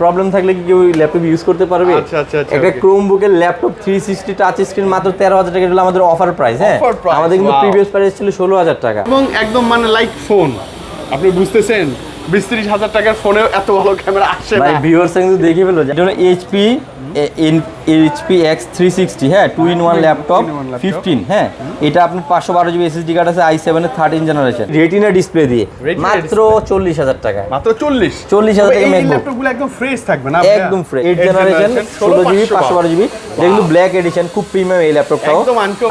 Problem থাকলে কি কেউ ল্যাপটপ ইউজ করতে পারবে? আচ্ছা, আচ্ছা, আচ্ছা, একটা. ক্রোমবুকের laptop three sixty touch screen মাত্র তেরো হাজার টাকা এটা আমাদের অফার প্রাইস হ্যাঁ? আমাদের কিন্তু. প্রিভিয়াস প্রাইস ছিল ষোলো হাজার টাকা। এবং একদম মানে লাইক ফোন আপনি বুঝতেছেন? বিশ ত্রিশ হাজার টাকার ফোনেও এত ভালো ক্যামেরা আসে ভাই না। ভিউয়ার্স কিন্তু দেখে ফেলো যেটা হলো HP HP X three sixty হ্যাঁ two in one laptop fifteen হ্যাঁ এটা আপনার পাঁচশো বারো জিবি এসএসডি কার্ড আছে আই সেভেনের থার্টিন জেনারেশন রেটিনা ডিসপ্লে দিয়ে। মাত্র চল্লিশ হাজার টাকা মাত্র চল্লিশ। 40,000 টাকা এই ল্যাপটপগুলো একদম ফ্রেশ থাকবে না? একদম ফ্রেশ এইট জেনারেশন ষোলো জিবি পাঁচশো বারো জিবি এটা ব্ল্যাক এডিশন খুব প্রিমিয়াম এই ল্যাপটপটাও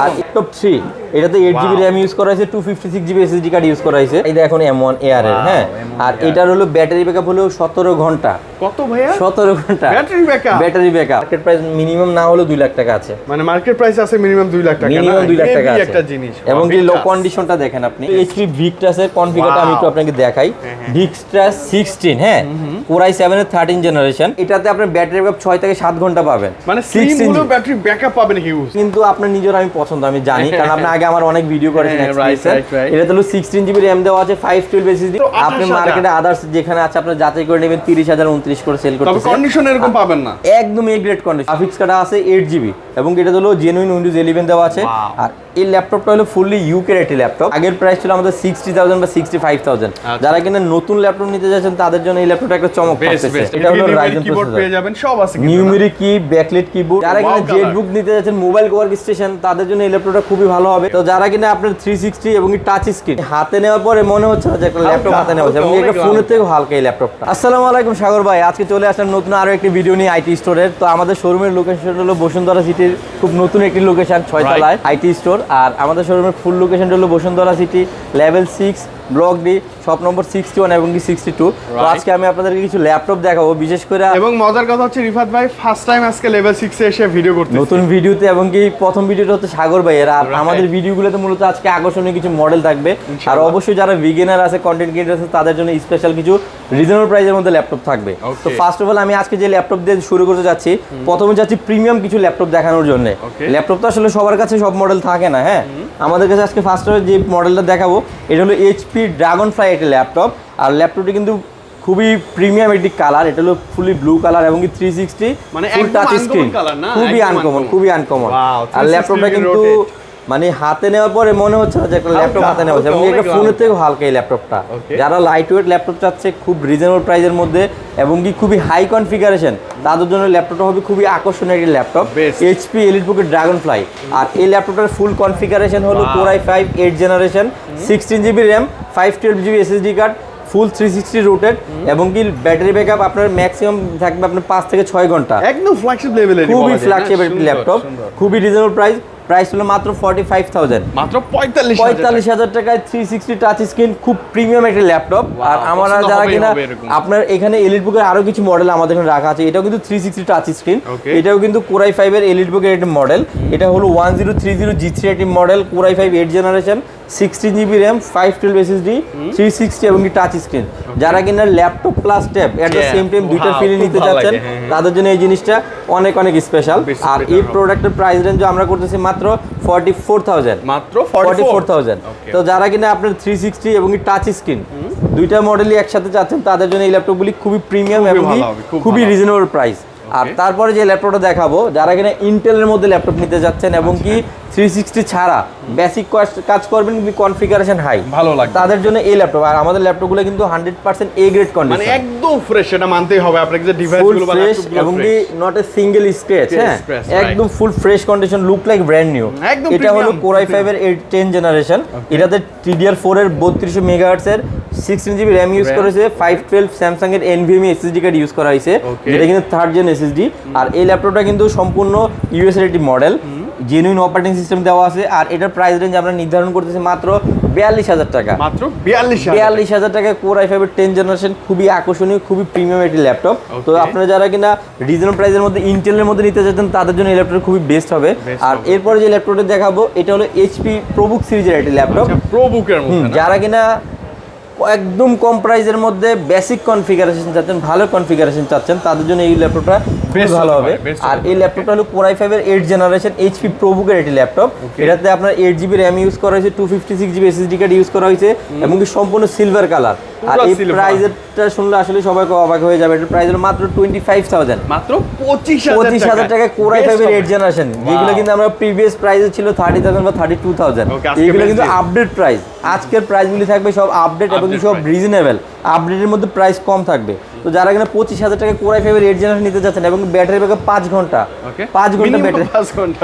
আর ল্যাপটপ থ্রি এটাতে এইট জিবি র্যাম ইউজ করা হয়েছে two fifty six GB SSD card use করা হয়েছে। এটা এখন এম ওয়ান এয়ার এর হ্যাঁ। আর এটার হলো ব্যাটারি ব্যাকআপ হলো সতেরো ঘণ্টা। কত ভাইয়া? সতেরো ঘণ্টা। Battery backup? Battery backup market price minimum না হলেও দুই লাখ টাকা আছে। মানে মার্কেট প্রাইস আছে মিনিমাম দুই লাখ টাকা মিনিমাম দুই লাখ টাকা আছে। একটা জিনিস এবং কি লো কন্ডিশনটা দেখেন আপনি এইচপি ভিক্টাসের কনফিগারটা আমি একটু আপনাকে দেখাই। ভিক্টাস সিক্সটিন হ্যাঁ? কোরাই সেভেনের থার্টিন জেনারেশন এটাতে আপনার ব্যাটারি ব্যাকআপ ছয় থেকে সাত ঘণ্টা পাবেন। মানে স্লিম 16 হলেও ব্যাটারি ব্যাকআপ পাবেন হিউজ কিন্তু আপনার নিজের আমি পছন্দ আমি জানি। কারণ আপনি আগে আমার অনেক ভিডিও করেছেন হ্যাঁ. এটা হলো সিক্সটিন জিবি র্যাম দেওয়া আছে ফাইভ টুয়েলভ এসএসডি আপনি মার্কেটে আদার্স যেখানে আছে আপনার যাচাই করে নেবেন তিরিশ হাজার উনত্রিশ করে সেল তবে করতেছে কন্ডিশন এরকম পাবেন না। একদম A grade condition graphics card আছে এইট জিবি এবং এটা হলো জেনুইন উইন্ডোজ ইলেভেন দেওয়া আছে। আর এই ল্যাপটপটা হলো ফুললি ইউকের একটি ল্যাপটপ। আগের প্রাইস ছিল আমাদের সিক্সটি থাউজেন্ড বা সিক্সটি ফাইভ থাউজেন্ড। যারা কিনা নতুন ল্যাপটপ নিতে যাচ্ছেন তাদের জন্য এই ল্যাপটপটা একটা চমক এটা হলো রাইজেন কিবোর্ড পেয়ে যাবেন সব আছে কিন্তু নিউমেরিক কি ব্যাকলেট কিবোর্ড যারা কিনা জেট বুক নিতে যাচ্ছেন মোবাইল ওয়ার্ক স্টেশন তাদের জন্য এই ল্যাপটপটা খুবই ভালো হবে। তো যারা কিনা আপনার থ্রি সিক্সটি এবং টাচ স্ক্রিন হাতে নেওয়ার পরে মনে হচ্ছে না যে একটা ল্যাপটপ হাতে নেওয়া হচ্ছে। এবং এটা ফোনের থেকেও হালকা এই ল্যাপটপটা। আসসালামু আলাইকুম সাগর ভাই আজকে চলে আসলাম নতুন আরও একটি ভিডিও নিয়ে আইটি স্টোরের তো আমাদের শোরুমের লোকেশন হলো বসুন্ধরা সিটির খুব নতুন একটি লোকেশন ছয়তলায়। আইটি স্টোর আর আমাদের শোরুমের ফুল লোকেশন হলো Bashundhara city level six block D shop number sixty one এবং কি সিক্সটি টু তো আজকে আমি আপনাদেরকে কিছু ল্যাপটপ দেখাবো বিশেষ করে এবং মজার কথা হচ্ছে রিফাত ভাই ফার্স্ট টাইম আজকে লেভেল সিক্সে এসে ভিডিও করতে নতুন ভিডিওতে এবং কি প্রথম ভিডিওটা হচ্ছে সাগর ভাইয়ের আর. আমাদের ভিডিওগুলোতে মূলত আজকে আকর্ষণীয় কিছু মডেল থাকবে। আর অবশ্যই যারা বিগিনার আছে কন্টেন্ট ক্রিয়েটার আছে তাদের জন্য স্পেশাল কিছু রিজনেবল প্রাইসের মধ্যে ল্যাপটপ থাকবে। তো ফার্স্ট অফ অল আমি আজকে যে ল্যাপটপ দিয়ে শুরু করতে যাচ্ছি প্রথমে যাচ্ছি প্রিমিয়াম কিছু ল্যাপটপ দেখানোর জন্য. ল্যাপটপ তো আসলে সবার কাছে সব মডেল থাকে না হ্যাঁ? আমাদের কাছে আজকে ফার্স্ট অফ যে মডেলটা দেখাবো এটা হলো এইচপি ড্রাগন ফ্লাই একটি ল্যাপটপ আর ল্যাপটপটি কিন্তু খুবই প্রিমিয়াম একটি কালার এটা হলো ফুলি ব্লু কালার এবং কি থ্রি সিক্সটি মানে ফুল টাচ স্ক্রিন খুবই আনকমন খুবই আনকমন আর ল্যাপটপটা কিন্তু মানে হাতে নেওয়ার পরে মনে হচ্ছে না যে একটা ল্যাপটপ হাতে নেওয়া হচ্ছে। এবং এটা ফোনের থেকেও হালকা এই ল্যাপটপটা যারা লাইট ওয়েট ল্যাপটপ চাচ্ছে খুব রিজনেবল প্রাইসের মধ্যে এবং কি খুবই হাই কনফিগারেশন তাদের জন্য ল্যাপটপটা হবে খুবই আকর্ষণীয় একটি ল্যাপটপ. এইচপি এলিট বুকের ড্রাগন ফ্লাই আর এই ল্যাপটপটার ফুল কনফিগারেশন হলো. Core i five eight generation sixteen GB RAM five twelve GB SSD card full three sixty rotated এবং কি ব্যাটারি ব্যাকআপ আপনার ম্যাক্সিমাম থাকবে আপনার পাঁচ থেকে ছয় ঘণ্টা। একদম ফ্ল্যাগশিপ লেভেলের খুবই ফ্ল্যাগশিপ ল্যাপটপ খুবই রিজনেবল প্রাইস প্রাইস হলো মাত্র ফর্টি ফাইভ থাউজেন্ড মাত্র পঁয়তাল্লিশ পঁয়তাল্লিশ হাজার টাকায় থ্রি সিক্সটি টাচ স্ক্রিন খুব প্রিমিয়াম একটা ল্যাপটপ আর আমরা যারা কিনা আপনার এখানে এলিট বুকের আরও কিছু মডেল আমাদের এখানে রাখা আছে। এটাও কিন্তু থ্রি সিক্সটি টাচ স্ক্রিন এটাও কিন্তু কোরাই ফাইভের এলিট বুকের একটি মডেল এটা হলো one zero three zero G three একটি model core i five eight generation sixteen GB RAM five twelve SSD three sixty এবং টাচ স্ক্রিন যারা কিনা laptop plus tab at the. Same time দুইটা ফিরে নিতে লাগে, হ্যাঁ, হ্যাঁ। তাদের জন্য এই জিনিসটা অনেক অনেক স্পেশাল আর এই প্রোডাক্টের প্রাইস রেঞ্জ আমরা করতেছি মাত্র ফর্টি ফোর থাউজেন্ড মাত্র ফর্টি ফোর থাউজেন্ড তো যারা কিনা আপনার থ্রি সিক্সটি এবং টাচ স্ক্রিন দুইটা মডেলই একসাথে চাচ্ছেন তাদের জন্য এই ল্যাপটপগুলি খুবই প্রিমিয়াম এবং খুবই রিজনেবল প্রাইস আর তারপরে যে ল্যাপটপটা দেখাবো যারা কিনা ইন্টেলের মধ্যে ল্যাপটপ নিতে যাচ্ছেন এবং কি থ্রি সিক্সটি ছাড়া বেসিক কাজ করবেন কিন্তু কনফিগারেশন হাই ভালো লাগবে। তাদের জন্য এই ল্যাপটপ আর আমাদের ল্যাপটপগুলো কিন্তু হান্ড্রেড পার্সেন্ট এ গ্রেড মানে কন্ডিশন একদম ফ্রেশ এটা মানতেই হবে। আপনাকে যে ফ্রেশ এবং কি নট এ সিঙ্গেল স্ক্র্যাচ হ্যাঁ? একদম full fresh condition look like brand new এটা হলো কোরাই premium. ফাইভ এর টেন জেনারেশন এটাতে টিডিআর ফোর এর বত্রিশশো মেগাহার্টস এর সিক্সটিন জিবি র্যাম ইউজ। করেছে ফাইভ টুয়েলভ স্যামসাং এর এনভিএমই এসএসডি কার্ড ইউজ করা হয়েছে. যেটা কিন্তু থার্ড জেন এসএসডি আর এই ল্যাপটপটা কিন্তু সম্পূর্ণ ইউএস এর একটি মডেল জেনুইন অপারেটিং সিস্টেম দেওয়া আছে। আর এটার প্রাইস রেঞ্জ আমরা নির্ধারণ করতেছি মাত্র বিয়াল্লিশ হাজার টাকা। মাত্র বিয়াল্লিশ বিয়াল্লিশ হাজার টাকায় কোর আই ফাইভের টেন জেনারেশন খুবই আকর্ষণীয় খুবই প্রিমিয়াম একটি ল্যাপটপ তো. আপনারা যারা কিনা রিজনেবল প্রাইসের মধ্যে ইন্টেলের মধ্যে নিতে চাচ্ছেন তাদের জন্য এই ল্যাপটপ খুবই বেস্ট হবে। আর। এরপরে যে ল্যাপটপটা দেখাবো এটা হলো এইচপি প্রবুক সিরিজের একটি ল্যাপটপ প্রো বুকের মধ্যে না? যারা কিনা একদম কম প্রাইসের মধ্যে বেসিক কনফিগারেশন চাচ্ছেন ভালো কনফিগারেশন চাচ্ছেন তাদের জন্য এই ল্যাপটপটা বেশ ভালো হবে। আর এই ল্যাপটপটা হলো কোরাই ফাইভের এইট জেনারেশন এইচপি প্রোবুকের একটি ল্যাপটপ। এটাতে আপনার এইট জিবি র্যাম ইউজ করা হয়েছে two fifty six GB SSD card use করা হয়েছে এবং কি সম্পূর্ণ সিলভার কালার আর এই silver। শুনলে আসলে সবাই অবাক হয়ে যাবে। এটার প্রাইস হলো মাত্র টোয়েন্টি ফাইভ থাউজেন্ড মাত্র পঁচিশ পঁচিশ হাজার টাকা কোরাই ফাইভের। এইট জেনারেশন যেগুলো কিন্তু আমরা প্রিভিয়াস প্রাইসে ছিল থার্টি থাউজেন্ড বা থার্টি টু থাউজেন্ড এইগুলো কিন্তু আপডেট প্রাইস আজকের প্রাইসগুলি থাকবে সব আপডেট এবং সব রিজনেবেল আপডেটের মধ্যে প্রাইস কম থাকবে। তো যারা কিনা পঁচিশ হাজার টাকা কোরাই ফাইভের এইট জেনারেশন নিতে যাচ্ছেন এবং ব্যাটারি ব্যাকআপ পাঁচ ঘণ্টা পাঁচ ঘণ্টা ব্যাটারি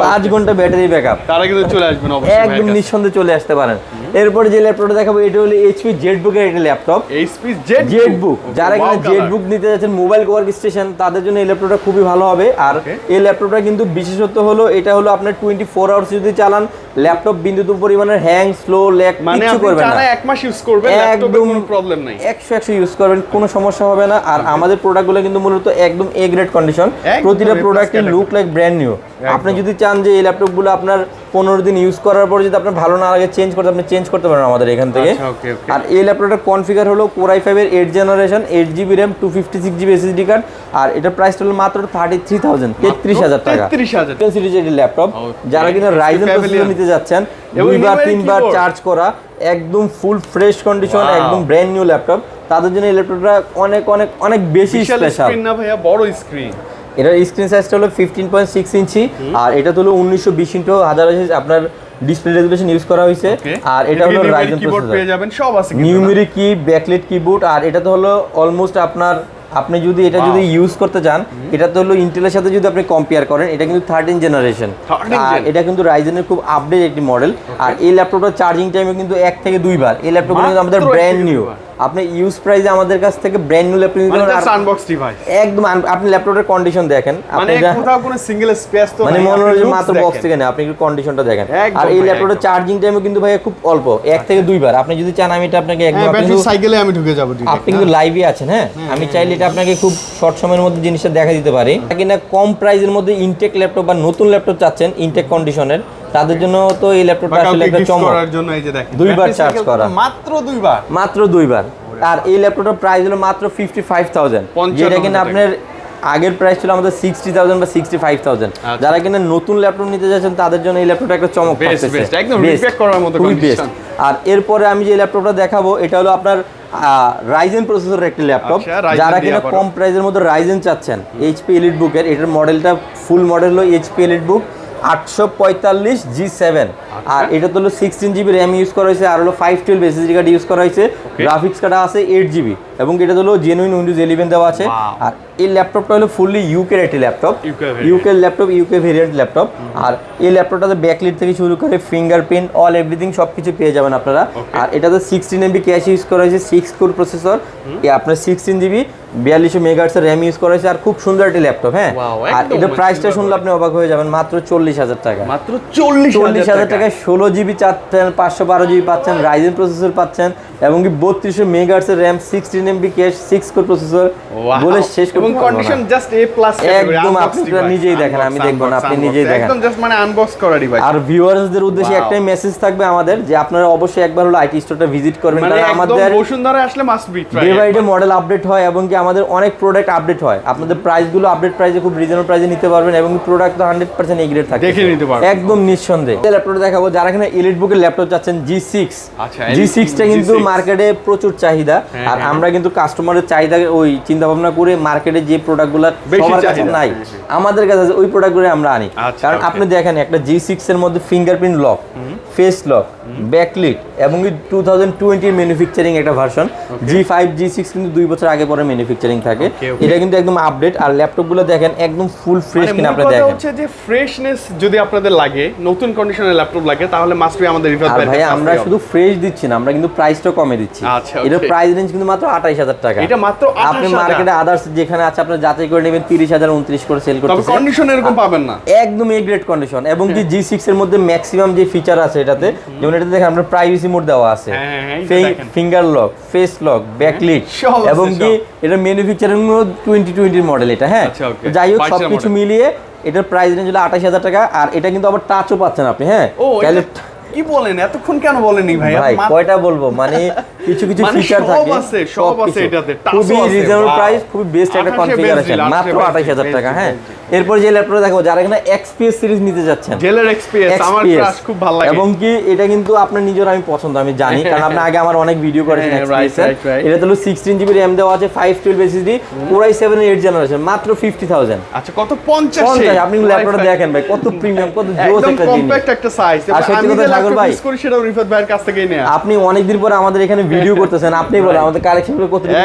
পাঁচ ঘণ্টা, ব্যাটারি ব্যাকআপ তারা কিন্তু চলে আসবেন একদম নিঃসন্দেহে চলে আসতে পারেন। এরপরে যে ল্যাপটপটা দেখাবো এটা হলো এইচপি জেড বুকের একটি laptop HP Z Z book যারা কিনা জেড বুক নিতে যাচ্ছেন মোবাইল ওয়ার্ক স্টেশন তাদের জন্য এই ল্যাপটপটা খুবই ভালো হবে। আর এই ল্যাপটপটা কিন্তু বিশেষত্ব হলো এটা হলো আপনার টোয়েন্টি ফোর আওয়ার্স যদি চালান ল্যাপটপ বিন্দুত পরিমাণের হ্যাং স্লো ল্যাগ মানে কিছু করবে না। এক মাস ইউজ করবেন ল্যাপটপে একদম কোনো প্রবলেম নাই। একশো একশো ইউজ করবেন কোনো সমস্যা হবে না। আর আমাদের প্রোডাক্টগুলো কিন্তু মূলত একদম এ গ্রেড কন্ডিশন প্রতিটা A প্রোডাক্টের লুক লাইক ব্র্যান্ড নিউ আপনি যদি চান যে এই ল্যাপটপগুলো আপনার পনেরো দিন ইউজ করার পর যদি আপনার ভালো না লাগে চেঞ্জ করতে আপনি চেঞ্জ করতে পারেন আমাদের এখান থেকে। আচ্ছা। আর এই ল্যাপটপটার কনফিগার হলো কোরাই ফাইভের eight generation eight GB RAM two fifty six GB SSD card আর এটার প্রাইস হলো মাত্র থার্টি থ্রি থাউজেন্ড তেত্রিশ হাজার টাকা। 33,000 সিরিজের ল্যাপটপ যারা কিনা রাইজেন প্রসেসর নিতে যাচ্ছেন দুইবার তিনবার চার্জ করা একদম ফুল ফ্রেশ কন্ডিশন একদম ব্র্যান্ড নিউ ল্যাপটপ তাদের জন্য ল্যাপটপটা অনেক অনেক অনেক বেশি স্পেশাল স্ক্রিন না ভাইয়া? বড় স্ক্রিন এটার স্ক্রিন সাইজটা হলো ফিফটিন পয়েন্ট সিক্স ইঞ্চি। আর এটা হলো উনিশশো বিশ ইন্টু হাজার আপনার ডিসপ্লে রেজুলেশন ইউজ করা হয়েছে। আর এটা হলো রাইজেন কিবোর্ড প্রসেসর পেয়ে যাবেন সব আছে নিউমেরিক কি ব্যাকলেট কিবোর্ড আর এটা তো হলো অলমোস্ট আপনার আপনি যদি এটা যদি ইউজ করতে চান এটা তো হলো ইন্টেলের সাথে যদি আপনি কম্পেয়ার করেন এটা কিন্তু থার্টিন জেনারেশন আর এটা কিন্তু রাইজেনের খুব আপডেট একটি মডেল আর এই ল্যাপটপটার চার্জিং টাইমে কিন্তু এক থেকে দুইবার। এই ল্যাপটপটা কিন্তু আমাদের ব্র্যান্ড নিউ। আপনি ইউজ প্রাইসে আমাদের কাছ থেকে ব্র্যান্ড নিউ ল্যাপটপ নিতে মানে পারেন আনবক্স ডিভাইস একদম আপনি ল্যাপটপের কন্ডিশন দেখেন। মানে আপনি যা- কোথাও কোনো সিঙ্গেল স্পেস তো মানে মনে হয় মাত্র বক্স থেকে না আপনি একটু কন্ডিশনটা দেখেন। আর এই ল্যাপটপের চার্জিং টাইমও কিন্তু ভাই খুব অল্প এক থেকে দুইবার। আপনি যদি চান আমি এটা আপনাকে একদম হ্যাঁ আপনি কিন্তু- সাইকেলে আমি ঢুকে যাব আপনি কিন্তু লাইভে আছেন হ্যাঁ? আমি চাইলে এটা আপনাকে খুব শর্ট সময়ের মধ্যে জিনিসটা দেখা দিতে পারি। কিনা কম প্রাইসের মধ্যে ইনটেক ল্যাপটপ বা নতুন ল্যাপটপ চাচ্ছেন ইনটেক কন্ডিশনের তাদের জন্য তো এই ল্যাপটপটা আসলে একটা চমক। করার জন্য এই যে দেখেন। দুইবার cycle করা। মাত্র দুইবার। মাত্র দুইবার। আর এই ল্যাপটপটার প্রাইস হলো মাত্র ফিফটি ফাইভ থাউজেন্ড পঞ্চান্ন যেটা কিনা আপনার আগের প্রাইস ছিল আমাদের সিক্সটি থাউজেন্ড বা সিক্সটি ফাইভ থাউজেন্ড। যারা কিনা নতুন ল্যাপটপ নিতে যাচ্ছেন তাদের জন্য এই ল্যাপটপটা একটা চমক। আর এরপরে আমি যে ল্যাপটপটা দেখাবো এটা হলো আপনার রাইজেন প্রসেসরের একটি ল্যাপটপ আচ্ছা, যারা কিনা কম প্রাইসের মধ্যে রাইজেন চাচ্ছেন এইচপি এলিট বুকের এটার মডেলটা ফুল মডেল হলো এইচপি এলিট বুক আটশো পঁয়তাল্লিশ জি সেভেন আচ্ছা। আর এটা তো হলো সিক্সটিন জিবি র্যাম ইউজ করা হয়েছে আর হলো five twelve SSD card use করা হয়েছে। গ্রাফিক্স কার্ড আছে এইট জিবি এবং এটা হলো জেনুইন উইন্ডোজ ইলেভেন দেওয়া আছে। আর এই ল্যাপটপটা হলো ফুললি ইউকের একটি laptop UK laptop UK variant laptop আর এই ল্যাপটপটাতে ব্যাকলিট থেকে শুরু করে ফিঙ্গারপ্রিন্ট অল এভরিথিং সব কিছু পেয়ে যাবেন আপনারা. আর এটাতে সিক্সটিন এমবি ক্যাশ ইউজ করা হয়েছে সিক্স কোর প্রসেসর আপনার সিক্সটিন জিবি বিয়াল্লিশশো মেগাহার্টসের র্যাম ইউজ করা হয়েছে আর খুব সুন্দর একটি ল্যাপটপ হ্যাঁ? আর এটা মানে প্রাইসটা শুনলে আপনি অবাক হয়ে যাবেন মাত্র চল্লিশ হাজার টাকা। মাত্র চল্লিশ চল্লিশ হাজার টাকায় ষোলো জিবি চাচ্ছেন পাঁচশো বারো জিবি পাচ্ছেন রাইজেন প্রসেসর পাচ্ছেন এবং কি বত্রিশশো মেগাহার্টসের RAM sixteen MB cache six core processor বলে শেষ এবং পারব না। কন্ডিশন জাস্ট এ প্লাস একদম আপনি নিজেই দেখেন, আমি দেখব না, আপনি নিজেই দেখেন। একদম জাস্ট মানে আনবক্স করা ডিভাইস আর ভিউয়ার্সদের উদ্দেশ্যে একটাই মেসেজ থাকবে আমাদের যে আপনারা অবশ্যই একবার হলো আইটি স্টোরটা ভিজিট করবেন মানে কারণ আমাদের বসুন্ধরা আসলে must be try day by day model update হয় এবং কি আমাদের অনেক প্রোডাক্ট আপডেট হয়। আপনাদের প্রাইসগুলো আপডেট প্রাইসে খুব রিজনেবল প্রাইসে নিতে পারবেন এবং প্রোডাক্ট তো হান্ড্রেড পার্সেন্ট এগ্রেড থাকে। দেখে নিতে পারবেন। একদম নিঃসন্দেহে। ল্যাপটপ দেখাবো যারা এখানে ইলিট বুকের ল্যাপটপ চাচ্ছেন জি সিক্স আচ্ছা, জি Elite সিক্সটা কিন্তু মার্কেটে প্রচুর চাহিদা। হ্যাঁ, আর হ্যাঁ। আমরা কিন্তু কাস্টমারের চাহিদা ওই চিন্তা ভাবনা করে মার্কেটে যে প্রোডাক্টগুলো সবার কাছে নাই আমাদের কাছে ওই প্রোডাক্টগুলো আমরা আনি। আচ্ছা, কারণ আপনি দেখেন একটা জি সিক্স এর মধ্যে fingerprint lock face lock backlit এবং টু থাউজেন্ড টোয়েন্টির ম্যানুফ্যাকচারিং একটা version G five G six কিন্তু দুই বছর আগে পরে ম্যানুফ্যাকচারিং থাকে. এটা কিন্তু একদম আপডেট আর ল্যাপটপগুলো দেখেন একদম ফুল ফ্রেশ মানে কিনা আপনি দেখেন। হচ্ছে যে ফ্রেশনেস যদি আপনাদের লাগে নতুন কন্ডিশনের ল্যাপটপ লাগে তাহলে মাস্ট বি আমাদের আর ভাই আমরা শুধু ফ্রেশ দিচ্ছি না আমরা কিন্তু প্রাইসটাও কমে দিচ্ছি। এটার প্রাইস রেঞ্জ কিন্তু মাত্র আঠাইশ হাজার টাকা। এটা মাত্র আপনি মার্কেটে আদার্স যেখানে আছে আপনি যাচাই করে নেবেন তিরিশ হাজার উনত্রিশ করে সেল তবে করতেছে। কন্ডিশন এরকম পাবেন না। একদম এ গ্রেড কন্ডিশন এবং কি জি সিক্স এর মধ্যে ম্যাক্সিমাম যে ফিচার আছে এটাতে যেমন এটাতে দেখেন আপনার প্রাইভেসি মোড দেওয়া আছে। হ্যাঁ, হ্যাঁ, হ্যাঁ। Finger lock face lock backlit এবং কি এটা ম্যানুফ্যাকচারিং টোয়েন্টি টোয়েন্টির মডেল এটা হ্যাঁ? আচ্ছা, যাই হোক 22 এর সবকিছু মিলিয়ে এটার প্রাইস রেঞ্জ হলো আঠাশ হাজার টাকা আর এটা কিন্তু আবার টাচও পাচ্ছেন আপনি হ্যাঁ? কি বলেন? এতক্ষণ কেন বলেনি ভাই ভাই কয়টা বলব? মানে কিছু কিছু মানে ফিচার সব থাকে আছে, সব আছে এটাতে, খুবই রিজনেবল প্রাইস খুবই বেস্ট একটা কনফিগারেশন মাত্র 28 আঠাশ হাজার best টাকা হ্যাঁ? এরপর যে ল্যাপটপ দেখো যারা কিনা এক্সপিএস সিরিজ নিতে যাচ্ছেন জেলের এক্সপিএস আমার ক্রাশ খুব ভালো লাগে। এবং কি এটা কিন্তু আপনার নিজের আমি পছন্দ আমি জানি কারণ আপনি আগে আমার অনেক ভিডিও করেছেন হ্যাঁ, right. এটা হলো সিক্সটিন জিবি র্যাম দেওয়া আছে ফাইভ টুয়েলভ এসএসডি পুরাই সেভেন এইট জেনারেশন মাত্র ফিফটি থাউজেন্ড আচ্ছা কত 50 পঞ্চাশ আপনি ল্যাপটপটা দেখেন ভাই কত প্রিমিয়াম কত জোস একটা জিনিস। কম্প্যাক্ট একটা সাইজ আর ভাই, করি সেটাও রিফাত ভাইয়ের কাছ থেকেই আপনি অনেকদিন পরে আমাদের এখানে ভিডিও করতেছেন আপনি বলেন আমাদের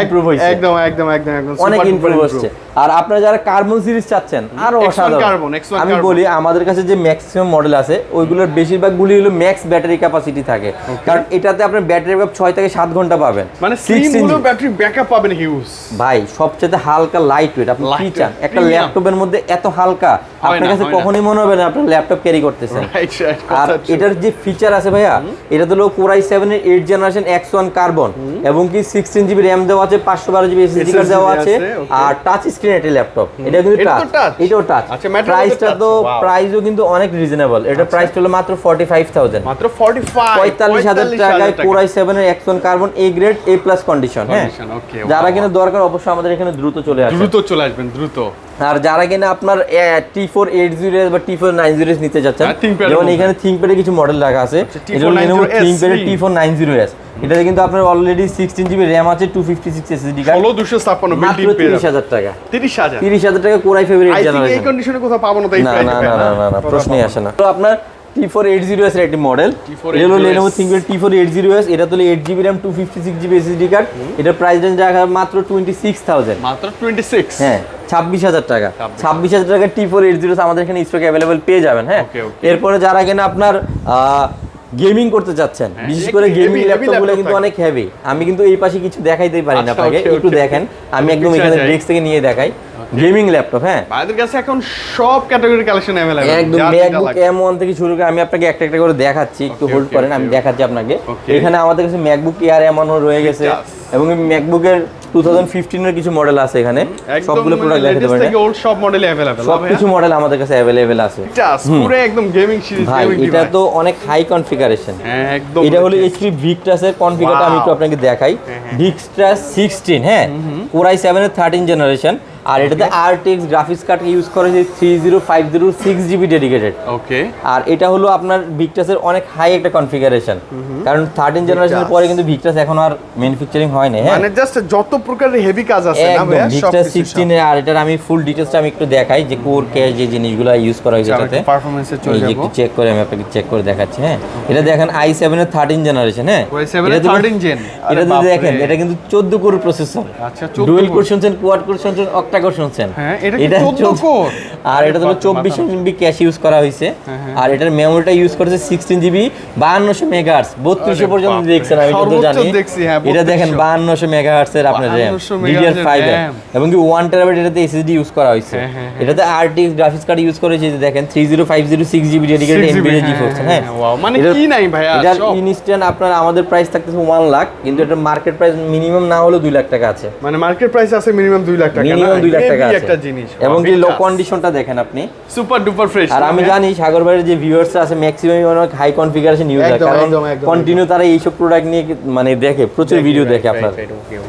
ইমপ্রুভ হয়েছে? একদম একদম একদম একদম অনেক ইমপ্রুভ হচ্ছে। আর আপনারা যারা কার্বন সিরিজ চাচ্ছেন আরও অসাধারণ। X1 আমি বলি আমাদের কাছে যে ম্যাক্সিমাম মডেল আছে ওইগুলোর বেশিরভাগ গুলি হলো ম্যাক্স ব্যাটারি ক্যাপাসিটি থাকে। কারণ এটাতে আপনার ব্যাটারি ব্যাকআপ ছয় থেকে সাত ঘণ্টা পাবেন। মানে 16 স্লিম ব্যাটারি ব্যাকআপ পাবেন হিউজ ভাই সবচেয়ে হালকা লাইট ওয়েট আপনি কি চান? একটা। ল্যাপটপের মধ্যে এত হালকা? আপনার কাছে কখনোই মনে হবে না আপনার ল্যাপটপ ক্যারি করতেছেন। আর এটার যে ফিচার আছে ভাইয়া। এটা হলো কোরাই সেভেন এর eight generation X one carbon এবং কি সিক্সটিন জিবি র্যাম দেওয়া আছে পাঁচশো বারো জিবি এসএসডি কার্ড দেওয়া আছে আর টাচ স্ক্রিন একটা ল্যাপটপ এটা কিন্তু তো টাচ এটাও টাচ আচ্ছা, প্রাইসটা তো প্রাইসও কিন্তু অনেক রিজনেবল এটা প্রাইস হলো মাত্র ফর্টি ফাইভ থাউজেন্ড মাত্র 45 পঁয়তাল্লিশ হাজার টাকায় কোরাই সেভেন এর X one carbon A grade A plus condition হ্যাঁ? যারা. কিনা দরকার অবশ্যই আমাদের এখানে দ্রুত চলে আসে দ্রুত চলে আসবেন দ্রুত। আর যারা কিনা আপনার টি ফোর এইট জিরো বা টি ফোর নাইন জিরো নিতে যাচ্ছেন হ্যাঁ, যেমন। এখানে থিঙ্কপ্যাডে কিছু মডেল রাখা আছে। আচ্ছা, এটা Lenovo ThinkPad এটাতে কিন্তু আপনার অলরেডি সিক্সটিন জিবি র্যাম আছে two fifty six SSD card 16 256 মাত্র বিল্ড ইন পেয়ে তিরিশ হাজার টাকা। 30000 তিরিশ হাজার টাকা কোরাই ফেভারিট থিং এই কন্ডিশনে কোথাও পাবো না তাই না না না না প্রশ্নই আসে না। তো আপনার T four eight zero S এর একটি মডেল T480S এটা হলো এইট জিরো এস এটা তো eight GB RAM two fifty six card এটার প্রাইস রেঞ্জ রাখা মাত্র টোয়েন্টি সিক্স থাউজেন্ড না। মাত্র 26 হ্যাঁ ছাব্বিশ হাজার টাকা। 26,000 টাকা টি ফোর এইট জিরো আমাদের এখানে স্টক অ্যাভেলেবেল পেয়ে যাবেন হ্যাঁ. এরপরে যারা কিনা আপনার গেমিং করতে চাচ্ছেন হ্যাঁ, বিশেষ করে গেমিং ল্যাপটপগুলো কিন্তু অনেক হেভি আমি কিন্তু এই পাশে কিছু দেখাইতেই পারি না আচ্ছা, আপনাকে একটু দেখেন। আমি একদম এখানে। ডেস্ক থেকে নিয়ে দেখাই। গেমিং ল্যাপটপ হ্যাঁ ভাইদের কাছে এখন সব ক্যাটাগরি কালেকশন अवेलेबल একদম ম্যাকবুক M1 থেকে শুরু করে আমি আপনাকে একটা একটা করে দেখাচ্ছি একটু Okay, হোল্ড okay, করেন আমি okay, দেখাচ্ছি আপনাকে Okay. এখানে আমাদের কাছে ম্যাকবুক এয়ার M1 ও রয়ে গেছে Yes. এবং ম্যাকবুকের 2015 এর কিছু মডেল আছে এখানে সবগুলো প্রোডাক্ট দেখাতে লেটেস্ট পারেন থেকে ওল্ড সব মডেল अवेलेबल সব কিছু মডেল আমাদের কাছে অ্যাভেলেবেল আছে জাস্ট পুরো একদম গেমিং সিরিজ ভাই গেমিং এটা তো অনেক হাই কনফিগারেশন একদম এটা হলো এইচপি ভিক্টাসের কনফিগারটা আমি একটু Wow. আপনাকে দেখাই হ্যাঁ, ভিক্টাস সিক্সটিন হ্যাঁ কোরাই সেভেনের থার্টিন জেনারেশন আর এটাতে আরটিএক্স গ্রাফিক্স কার্ড ইউজ করে যে three zero five zero six GB dedicated okay আর এটা হলো আপনার ভিক্টাসের অনেক হাই একটা কনফিগারেশন কারণ থার্টিন জেনারেশনের Victus। পরে কিন্তু ভিক্টাস এখন আর ম্যানুফ্যাকচারিং হয় না হ্যাঁ মানে জাস্ট যত প্রকারের হেভি কাজ আছে না ভাইয়া? সব। ভিক্টাস আর এটার আমি ফুল ডিটেলসটা আমি একটু দেখাই যে কোর ক্যাশ যে জিনিসগুলো ইউজ করা হয়েছে এটাতে। পারফরম্যান্সে চলে যাব। একটু চেক করে আমি আপনাকে চেক করে দেখাচ্ছি হ্যাঁ? এটা দেখেন i7 এর 13 জেনারেশন হ্যাঁ? i7 এর 13 gen? আরে এটা তো বাপরে। দেখেন এটা কিন্তু 14 কোর প্রসেসর আচ্ছা, 14 ডুয়েল কোর। শুনছেন কোয়াড কোর শুনছেন অক্টা কোর শুনছেন হ্যাঁ, এটা 14 চোদ্দ- core? আর এটা বাপরে, 24 মাথা এমবি ক্যাশ ইউজ করা হয়েছে। আর এটার মেমোরিটা ইউজ করেছে 16 জিবি 5200 মেগাহার্টজ 3200 আরে পর্যন্ত দেখছেন আমি কিন্তু জানি। হ্যাঁ, এটা দেখেন 3200 5200 মেগাহার্টজ এর আপনার RAM DDR5 এবং কি 1 টেরাবাইট এটাতে SSD ইউজ করা হয়েছে। হ্যাঁ, হ্যাঁ, হ্যাঁ। এটাতে RTX গ্রাফিক্স কার্ড ইউজ করেছে যে দেখেন 3050 6GB ডেডিকেটেড 6GB NVIDIA হ্যাঁ, GeForce হ্যাঁ, মানে কি নাই ভাইয়া, এটার সব। ইনস্ট্যান্ট আপনার আমাদের প্রাইস থাকতেছে 1 লাখ কিন্তু এটা মার্কেট প্রাইস মিনিমাম না হলেও 2 লাখ টাকা আছে। মানে মার্কেট প্রাইস আছে মিনিমাম 2 লাখ টাকা মিনিমাম 2 লাখ টাকা আছে। একটা জিনিস এবং কি লো কন্ডিশনটা দেখেন আপনি। সুপার ডুপার ফ্রেশ আর আমি জানি সাগর ভাইয়ের যে ভিউয়ার্স আছে ম্যাক্সিমাম অনেক হাই কনফিগারেশন ইউজার কারণ কন্টিনিউ তারা এইসব প্রোডাক্ট নিয়ে মানে দেখে প্রচুর ভিডিও দেখে আপনার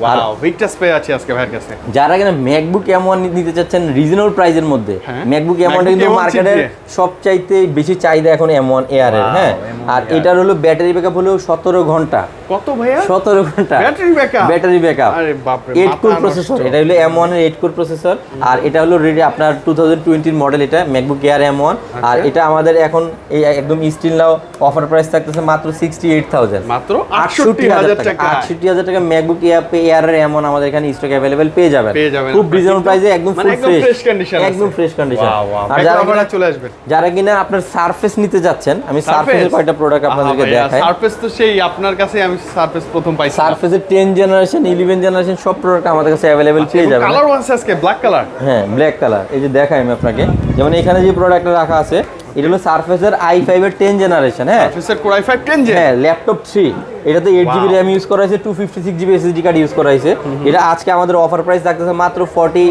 ওয়াও ভিক্টাস পে আছে আজকে ভাইয়ের কাছে যারা কিনা ম্যাকবুক এম1 নিতে চাচ্ছেন রিজনেবল প্রাইসের মধ্যে। ম্যাকবুক এম1 MacBook কিন্তু মার্কেটের। সবচাইতে বেশি চাহিদা এখন এম1 এয়ার এর হ্যাঁ আর এটার হলো ব্যাটারি ব্যাকআপ হলো 17 ঘণ্টা কত ভাইয়া? 17 ঘণ্টা। Battery backup? ব্যাটারি ব্যাকআপ আরে বাপরে, 8 কোর প্রসেসর। এটা হলো M1 এর 8 কোর প্রসেসর আর এটা হলো রেডি আপনার 2020 এর মডেল এটা ম্যাকবুক এয়ার M1 আর আচ্ছা। এটা আমাদের এখন এই একদম স্টিল নাও অফার প্রাইস থাকতেছে মাত্র 68000 মাত্র 68000 টাকা। 68000 টাকা ম্যাকবুক এয়ার এর এমন আমাদের এখানে স্টক অ্যাভেলেবেল পেয়ে যাবেন। খুব রিজনেবল প্রাইসে একদম ফুল ফ্রেশ আছে। একদম ফ্রেশ কন্ডিশন. আর যারা আপনারা চলে আসবেন। যারা কিনা আপনার সারফেস নিতে যাচ্ছেন আমি সারফেসের কয়টা প্রোডাক্ট আপনাদেরকে দেখাই। সারফেস তো সেই আপনার কাছে আমি সারফেস প্রথম পাইছি সারফেসের 10 জেনারেশন 11 জেনারেশন সব প্রোডাক্ট আমাদের কাছে অ্যাভেলেবেল পেয়ে যাবেন। কালার আজকে ব্ল্যাক কালার হ্যাঁ ব্ল্যাক কালার এই যে দেখাই আমি আপনাকে। যেমন এখানে যে প্রোডাক্টটা রাখা আছে এটা হলো সারফেসের আই ফাইভ এর টেন জেনারেশন হ্যাঁ? সারফেসের কোরাই 5 10 জেন হ্যাঁ ল্যাপটপ থ্রি এটাতে এইট জিবি. র্যাম ইউজ করা হয়েছে two fifty six GB SSD card use করা হয়েছে। এটা আজকে আমাদের অফার প্রাইস থাকতেছে মাত্র ফর্টি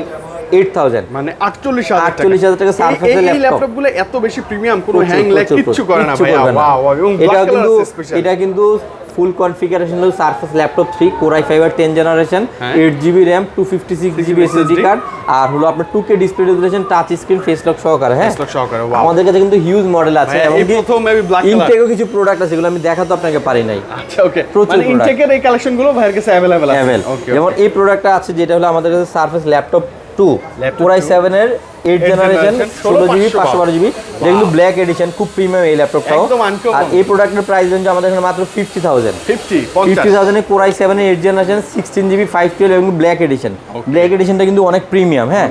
এইট থাউজেন্ড মানে আটচল্লিশ হাজার টাকা। Surface ল্যাপটপগুলো এত বেশি প্রিমিয়াম কোনো হ্যাং ল্যাগ কিচ্ছু করে না ভাইয়া। করবে না। ওয়াও এবং এটা কিন্তু এটা কিন্তু ফুল কনফিগারেশন হলো surface laptop three core i five ten generation হ্যাঁ। Eight GB RAM two fifty six GB SSD card আর হলো আপনার two K display resolution touch screen face lock সহকারে হ্যাঁ? Face lock সহকারে, wow। আমাদের কাছে কিন্তু হিউজ মডেল আছে। এবং ইনটেকও কিছু প্রোডাক্ট আছে যেগুলো আমি দেখাতে আপনাকে পারি নাই। আচ্ছা ওকে প্রচুর মানে ইনটেকের এই কালেকশনগুলো ভাইয়ের কাছে অ্যাভেলেবল আছে। যেমন এই প্রোডাক্টটা আছে যেটা হলো আমাদের কাছে surface laptop two core i 2, seven এর এইট জেনারেশন ষোলো জিবি 16 পাঁচশো বারো জিবি কিন্তু ব্ল্যাক এডিশন খুব প্রিমিয়াম এই ল্যাপটপটাও আর এই প্রোডাক্টের প্রাইস রেঞ্জ আমাদের এখানে মাত্র fifty thousand 50 fifty 50 থাউজেন্ডে core i seven eight generation sixteen GB five twelve এবং ব্ল্যাক এডিশন ব্ল্যাক এডিশনটা কিন্তু অনেক প্রিমিয়াম হ্যাঁ?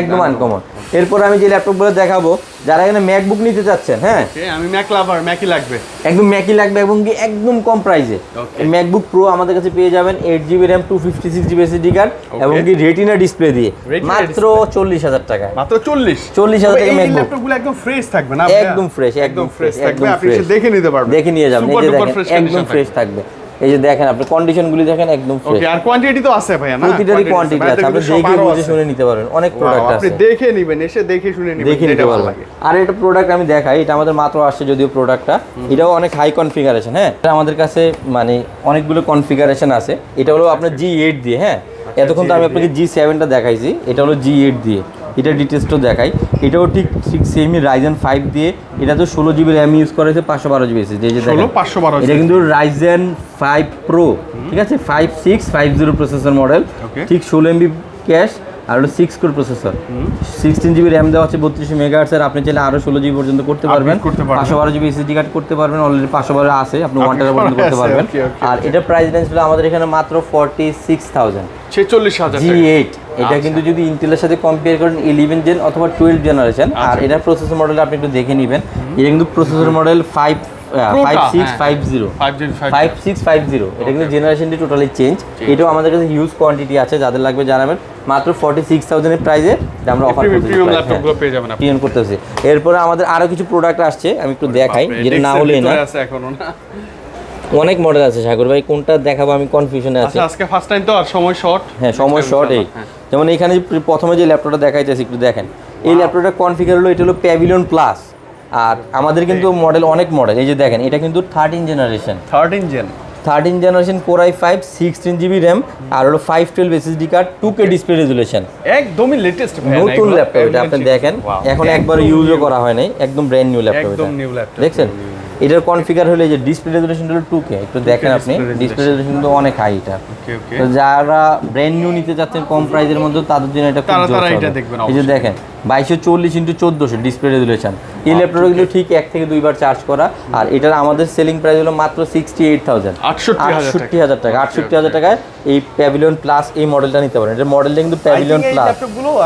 একদম। আনকমন এরপর আমি যে ল্যাপটপগুলো দেখাবো যারা এখানে ম্যাকবুক নিতে চাচ্ছেন হ্যাঁ? আমি ম্যাক লাভার ম্যাকই লাগবে। একদম ম্যাকি লাগবে এবং কি একদম কম প্রাইসে ম্যাকবুক প্রো আমাদের কাছে পেয়ে যাবেন eight GB RAM two fifty six GB SSD card এবং কি রেটিনা ডিসপ্লে দিয়ে। মাত্র চল্লিশ হাজার টাকায়। মাত্র 40 40,000 টাকা এই MacBook। একদম ফ্রেশ থাকবে না? একদম fresh, একদম একদম ফ্রেশ একদম fresh। দেখে নিতে পারবেন। দেখে নিয়ে যাবেন। একদম ফ্রেশ থাকবে। এই যে দেখেন আপনি কন্ডিশনগুলি দেখেন একদম ফ্রেশ আর কোয়ান্টিটি তো আছে ভাইয়া না? প্রতিটারই কোয়ান্টিটি আছে। আপনি দেখে বুঝে শুনে নিতে পারবেন অনেক প্রোডাক্ট আপনি দেখে নেবেন এসে দেখে শুনে নেবেন দেখে নিতে পারবেন। আর এটা প্রোডাক্ট আমি দেখাই এটা আমাদের মাত্র আসছে যদিও প্রোডাক্টটা এটাও অনেক হাই কনফিগারেশন হ্যাঁ? এটা আমাদের কাছে মানে অনেকগুলো কনফিগারেশন আছে। এটা হলো আপনার জি এইট দিয়ে হ্যাঁ? এতক্ষণ তো আমি আপনাকে জি সেভেনটা দেখাইছি এটা হলো জি এইট দিয়ে। এটা ডিটেলসটাও দেখাই। এটাও ঠিক ঠিক সেমই রাইজেন ফাইভ দিয়ে। এটা তো ষোলো জিবি র্যাম ইউজ করা হয়েছে পাঁচশো বারো জিবি এসে যে যে বারো 16, 512 এটা কিন্তু রাইজেন ফাইভ প্রো ঠিক আছে? Five six five zero processor model ঠিক ষোলো এমবি ক্যাশ আর হলো six core processor sixteen GB RAM দেওয়া আছে বত্রিশ মেগা আর আপনি চাইলে আরও ষোলো জিবি পর্যন্ত করতে পারবেন। পাঁচশো বারো জিবি এসএসডি কার্ড করতে পারবেন। অলরেডি পাঁচশো বারো আছে আপনি ওয়ান টেরা পর্যন্ত করতে পারবেন। আর এটা প্রাইস রেঞ্জ হলো আমাদের এখানে মাত্র ফর্টি সিক্স থাউজেন্ড 46000 জি টাকা। এইট এটা আচ্ছা। কিন্তু যদি ইন্টেলের সাথে কম্পেয়ার করেন ইলেভেন জেন অথবা টুয়েলভ জেনারেশন আর এটা প্রসেসর মডেল আপনি একটু দেখে নেবেন। এটা কিন্তু প্রসেসর মডেল ফাইভ হ্যাঁ। এটা কিন্তু জেনারেশনটি টোটালি চেঞ্জ এটাও আমাদের কাছে হিউজ কোয়ান্টিটি আছে যাদের লাগবে জানাবেন। মাত্র ফর্টি সিক্স থাউজেন্ডের প্রাইসে আমরা অফার প্রিমিয়াম করতেছি। হ্যাঁ। এরপরে আমাদের আরও কিছু প্রোডাক্ট আসছে আমি একটু দেখাই যেটা না হলেই না। অনেক মডেল আছে সাগর ভাই কোনটা দেখাবো আমি কনফিউশনে আছি। আচ্ছা আজকে ফার্স্ট টাইম তো আর সময় শর্ট হ্যাঁ সময় শর্ট এই। যেমন এখানে প্রথমে যে ল্যাপটপটা দেখাইতেছি একটু দেখেন। এই ল্যাপটপটা কনফিগার হলো এটা হলো প্যাভিলিয়ন প্লাস আর আমাদের কিন্তু মডেল অনেক মডেল এই যে দেখেন এটা কিন্তু thirteen generation 13 gen thirteen generation core I five sixteen GB RAM আর হলো five twelve SSD card two K display resolution একদমই লেটেস্ট নতুন ল্যাপটপ এটা আপনি দেখেন এখন একবার ইউজও করা হয় নাই একদম ব্র্যান্ড নিউ ল্যাপটপ একদম নিউ ল্যাপটপ দেখছেন? এটার কনফিগার হলে যে ডিসপ্লে রেজুলেশন হলো টু কে একটু দেখেন আপনি ডিসপ্লে রেজুলেশন তো অনেক হাই এটা। তো যারা ব্র্যান্ড নিউ নিতে চাচ্ছেন কম প্রাইসের মধ্যে তাদের জন্য এটা খুব এই যে দেখেন বাইশশো চল্লিশ ইন্টু চোদ্দোশো ডিসপ্লে রেজুলেশন এই ল্যাপটপগুলো ঠিক এক থেকে দুইবার চার্জ করা। আর এটার আমাদের সেলিং প্রাইস হলো মাত্র সিক্সটি এইট থাউজেন্ড আটশো আটষট্টি হাজার টাকা। আটষট্টি হাজার টাকায় এই প্যাভিলিয়ন প্লাস এই মডেলটা নিতে পারেন। এটা মডেলটা কিন্তু প্যাভিলিয়ন প্লাস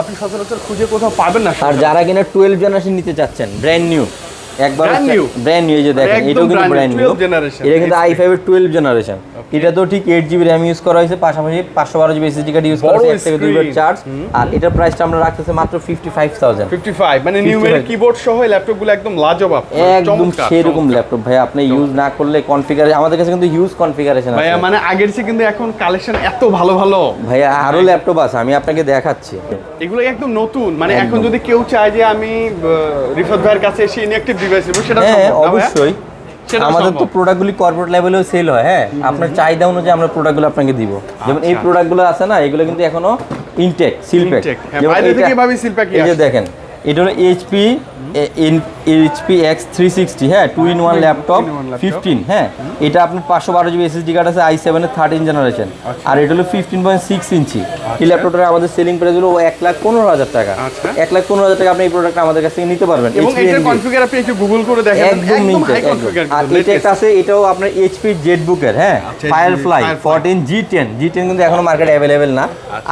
আপনি সচরাচর খুঁজে কোথাও পাবেন না আর যারা কিনা টুয়েলভ জেনারেশন নিতে চাচ্ছেন ব্র্যান্ড নিউ একবার ব্র্যান্ড নিউ যে দেখেন এটাও কিন্তু ব্র্যান্ড নিউ এটা কিন্তু এর টুয়েলভ জেনারেশন এটা তো ঠিক জিবি ইউজ করা হয়েছে পাশাপাশি পাঁচশো বারো জিবি এসএসডি কার্ড ইউজ করা হয়েছে এক থেকে দুইবার। চার্জ আর এটার প্রাইসটা আমরা রাখতেছি মাত্র ফিফটি ফাইভ থাউজেন্ড 55 মানে নিউমেরিক কিবোর্ড সহ একদম লাজবাব একদম সেরকম ল্যাপটপ ভাই আপনি ইউজ না করলে কনফিগার আমাদের কাছে কিন্তু হিউজ কনফিগারেশন আছে। ভাইয়া মানে আগের চেয়ে কিন্তু এখন কালেকশন এত ভালো ভালো। ভাইয়া আরও ল্যাপটপ আছে আমি আপনাকে দেখাচ্ছি। এগুলো একদম নতুন মানে এখন যদি কেউ চায় যে আমি রিফাত ভাইয়ের কাছে এসে ইনঅ্যাক্টিভ ডিভাইস নেব সেটা হ্যাঁ? অবশ্যই আমাদের তো। প্রোডাক্টগুলি কর্পোরেট লেভেলেও সেল হয় হ্যাঁ আপনার চাহিদা অনুযায়ী আমরা প্রোডাক্টগুলো আপনাকে দিব যেমন এই আচ্ছা। প্রোডাক্টগুলো আছে না এগুলো কিন্তু এখনও ইনটেক সিলপ্যাক Intake, হ্যাঁ, বাইরে থেকে এভাবে seal pack ই এই যে দেখেন এটা হলো HP HP X three sixty হ্যাঁ two in one laptop. Fifteen হ্যাঁ এটা আপনার পাঁচশো বারো জিবি এসএসডি কার্ড আছে আই সেভেনের থার্টিন জেনারেশন আচ্ছা। আর এটা হলো ফিফটিন পয়েন্ট সিক্স ইঞ্চি। এই ল্যাপটপটার আমাদের সেলিং প্রাইস হলো এক লাখ পনেরো হাজার টাকা। আচ্ছা। এক লাখ পনেরো হাজার টাকা আপনি এই প্রোডাক্ট আমাদের কাছ থেকে নিতে পারবেন গুগল করে একদম আর এটা একটা আছে এটাও আপনার এইচপি জেট বুকের হ্যাঁ আচ্ছা, firefly Firefly। Fourteen G ten G ten কিন্তু এখনও মার্কেটে অ্যাভেলেবেল না।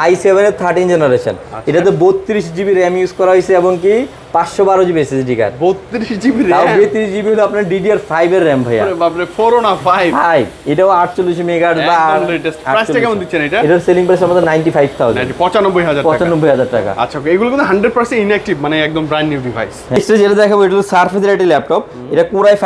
আই সেভেনের থার্টিন জেনারেশন এটাতে বত্রিশ জিবি র্যাম ইউজ করা হয়েছে এবং কি পাঁচশো বারো জিবি জিবি এসএসডি কার্ড বত্রিশ জিবি তাও র্যাম বত্রিশ জিবি হলো আপনার ডিডিআর ফাইভ এর র্যাম ভাইয়া। বাপরে ফোর না ফাইভ ফাইভ এটাও আটচল্লিশ মেগাহার্টজ বা একদম latest। Price টা কেমন দিচ্ছেন এটা? এটার সেলিং প্রাইস আমাদের নাইনটি ফাইভ থাউজেন্ড পঁচানব্বই হাজার টাকা। পঁচানব্বই হাজার টাকা। আচ্ছা এগুলো কিন্তু হান্ড্রেড পার্সেন্ট ইনঅ্যাক্টিভ মানে একদম ব্র্যান্ড নিউ ডিভাইস নেক্সট যেটা দেখাবো এটা হলো সার্ফেসের একটি ল্যাপটপ এটা কোরাই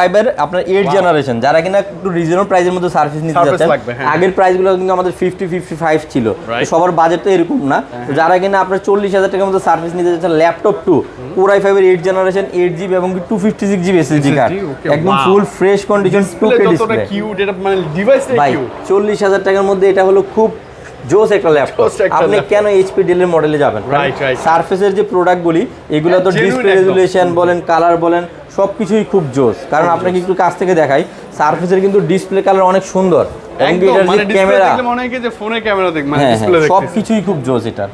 আপনার এইট জেনারেশন যারা কিনা একটু রিজনেবল প্রাইসের মধ্যে সার্ভিস নিতে যাচ্ছেন হ্যাঁ। আগের প্রাইসগুলো কিন্তু আমাদের ফিফটি ফিফটি ফাইভ ছিল। তো. হ্যাঁ, সবার বাজেটটা এরকম না। যারা কিনা আপনার চল্লিশ হাজার টাকার মধ্যে সার্ভিস নিতে যাচ্ছেন laptop two core i five eight generation eight GB এবং two fifty six GB SSD card একদম full fresh condition two K display ভাই চল্লিশ হাজার টাকার মধ্যে এটা হলো খুব জোস একটা ল্যাপটপ আপনি কেন এইচপি ডেলের মডেলে যাবেন. সারফেসের যে প্রোডাক্টগুলি এগুলো তো Genuine ডিসপ্লে রেজুলেশন বলেন কালার বলেন সব কিছুই খুব জোস। কারণ আপনাকে একটু কাছ থেকে দেখাই সারফেসের কিন্তু ডিসপ্লে কালার অনেক সুন্দর। এটার মানে যে ক্যামেরা মনে হয় যে ফোনে ক্যামেরা দেখ মানে ডিসপ্লে হ্যাঁ খুব জোস এটা।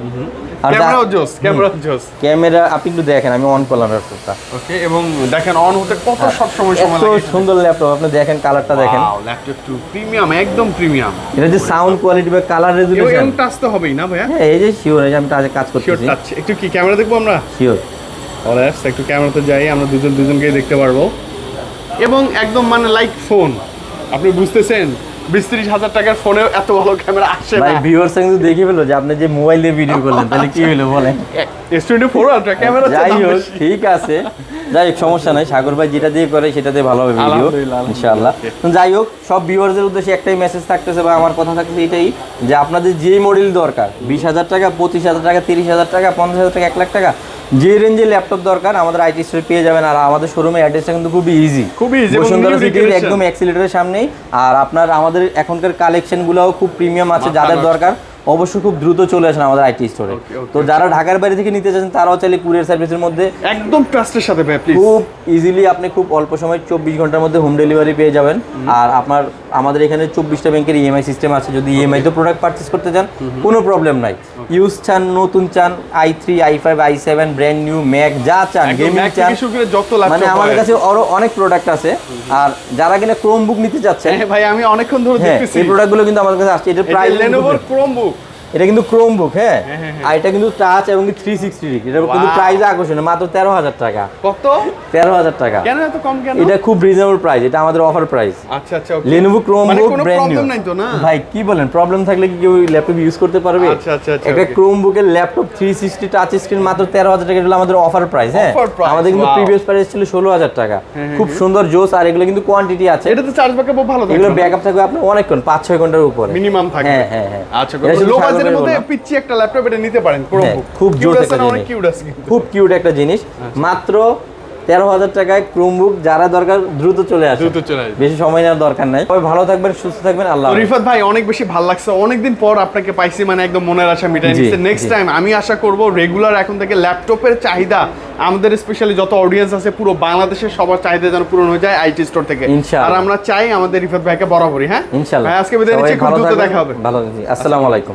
আর ক্যামেরাও জোস ক্যামেরাও জোস। ক্যামেরা আপনি একটু দেখেন আমি অন করলাম ল্যাপটপটা ওকে এবং দেখেন অন হতে কত সব সময় সময় এত সুন্দর ল্যাপটপ আপনি দেখেন কালারটা দেখেন। ল্যাপটপ টু প্রিমিয়াম একদম প্রিমিয়াম এটা যে সাউন্ড কোয়ালিটি বা কালার রেজুলেশন এবং টাচ তো হবেই না ভাইয়া? হ্যাঁ এই যে শিওর এই যে আমি টাচে কাজ শিওর টাচ একটু কি ক্যামেরা দেখব আমরা? শিওর একটু ক্যামেরাতে যাই আমরা দুজন দুজনকেই দেখতে পারব। এবং একদম মানে লাইক ফোন আপনি বুঝতেছেন? বিশ ত্রিশ হাজার টাকার ফোনেও এত ভালো ক্যামেরা আসে ভাই না। ভিউয়ার্স কিন্তু দেখে ফেলো যে আপনি যে মোবাইল দিয়ে ভিডিও করলেন তাহলে কি হলো বলেন। S twenty four ultra camera যাই হোক ঠিক আছে। যাই হোক সমস্যা নাই। সাগর ভাই যেটা দিয়ে করে সেটা দিয়ে ভালো হবে ভিডিও ইনশাআল্লাহ। যাই হোক সব ভিউয়ারদের উদ্দেশ্যে একটাই মেসেজ থাকতেছে বা আমার কথা থাকতেছে এটাই যে আপনাদের যে মডেল দরকার বিশ হাজার টাকা পঁচিশ হাজার টাকা তিরিশ হাজার টাকা পঞ্চাশ হাজার টাকা এক লাখ টাকা যে রেঞ্জে ল্যাপটপ দরকার আমাদের আইটি স্টোরে পেয়ে যাবেন। আর আমাদের শোরুমে অ্যাড্রেসটা কিন্তু খুবই ইজি খুবই ইজি এবং বসুন্ধরা সিটির একদম অ্যাক্সিলেটরের সামনেই। আর আপনার আমাদের এখনকার কালেকশনগুলোও খুব প্রিমিয়াম আছে যাদের দরকার। অবশ্যই খুব দ্রুত চলে আসেন আমাদের আইটি স্টোরে তো যারা ঢাকার বাইরে থেকে নিতে চাচ্ছেন তারাও চাইলে কুরিয়ার সার্ভিসের মধ্যে একদম ট্রাস্টের সাথে খুব ইজিলি আপনি খুব অল্প সময় চব্বিশ ঘণ্টার মধ্যে হোম ডেলিভারি পেয়ে যাবেন। আর আপনার আমাদের এখানে চব্বিশটা ব্যাংকের ইএমআই সিস্টেম আছে। যদি ইএমআই তো প্রোডাক্ট পারচেস করতে চান কোনো প্রবলেম নাই। ইউজ চান নতুন চান I three I five I seven brand new Mac যা চান গেমিং চান মানে আমাদের কাছে আরও অনেক প্রোডাক্ট আছে। আর যারা কিনা ক্রোম বুক নিতে চাচ্ছেন হ্যাঁ ভাই আমি অনেকক্ষণ ধরে হ্যাঁ দেখতেছি। এই প্রোডাক্টগুলো কিন্তু আমাদের কাছে আসছে। এটার প্রাইস লেনোভোর ক্রোমবুক এটা কিন্তু ক্রোম বুক হ্যাঁ আর এটা কিন্তু টাচ এবং থ্রি সিক্সটি এটা কিন্তু প্রাইস আকর্ষণীয় মাত্র তেরো হাজার টাকা। কত? তেরো হাজার টাকা। কেন এত কম কেন? এটা খুব রিজনেবল প্রাইস এটা আমাদের অফার প্রাইস আচ্ছা আচ্ছা লেনোভো ক্রোম বুক কোনো ব্র্যান্ড নিউ প্রবলেম নাই তো না? ভাই কি বলেন? প্রবলেম থাকলে কি কেউ ল্যাপটপ ইউজ করতে পারবে? আচ্ছা, আচ্ছা, আচ্ছা, একটা. ক্রোম বুকের laptop three sixty touch screen মাত্র তেরো হাজার টাকা এটা আমাদের অফার প্রাইস হ্যাঁ? আমাদের কিন্তু. প্রিভিয়াস প্রাইস ছিল ষোলো হাজার টাকা। খুব সুন্দর জোস আর এগুলো কিন্তু কোয়ান্টিটি আছে। এটা তো চার্জ ব্যাকআপ ভালো এগুলো ব্যাকআপ থাকবে আপনার অনেকক্ষণ পাঁচ ছয় ঘণ্টার উপরে। মিনিমাম থাকবে। হ্যাঁ, হ্যাঁ, হ্যাঁ। আচ্ছা লো মধ্যে। পিচ্ছি একটা ল্যাপটপ এটা নিতে পারেন খুব জোস একটা জিনিস। খুব কিউট একটা জিনিস। মাত্র তেরো হাজার টাকায় ক্রোমবুক যারা দরকার দ্রুত চলে আসে দ্রুত চলে আসবে। বেশি সময় নেওয়ার দরকার নাই। ভালো থাকবেন সুস্থ থাকবেন আল্লাহ রিফাত ভাই অনেক বেশি ভালো লাগছে। অনেকদিন পর আপনাকে পাইছি মানে একদম মনের আশা মিটাই নিচ্ছে। নেক্সট টাইম আমি আশা করব রেগুলার এখন থেকে ল্যাপটপের চাহিদা আমাদের স্পেশালি যত অডিয়েন্স আছে পুরো বাংলাদেশের সবার চাহিদা যেন পূরণ হয়ে যায় আইটি স্টোর থেকে। আর আমরা চাই আমাদের রিফাত ভাইকে বরাবরই হ্যাঁ? ইনশাল্লাহ আজকে বিদায় নিচ্ছি খুব দ্রুত দেখা হবে। ভালো। আসসালামু আলাইকুম।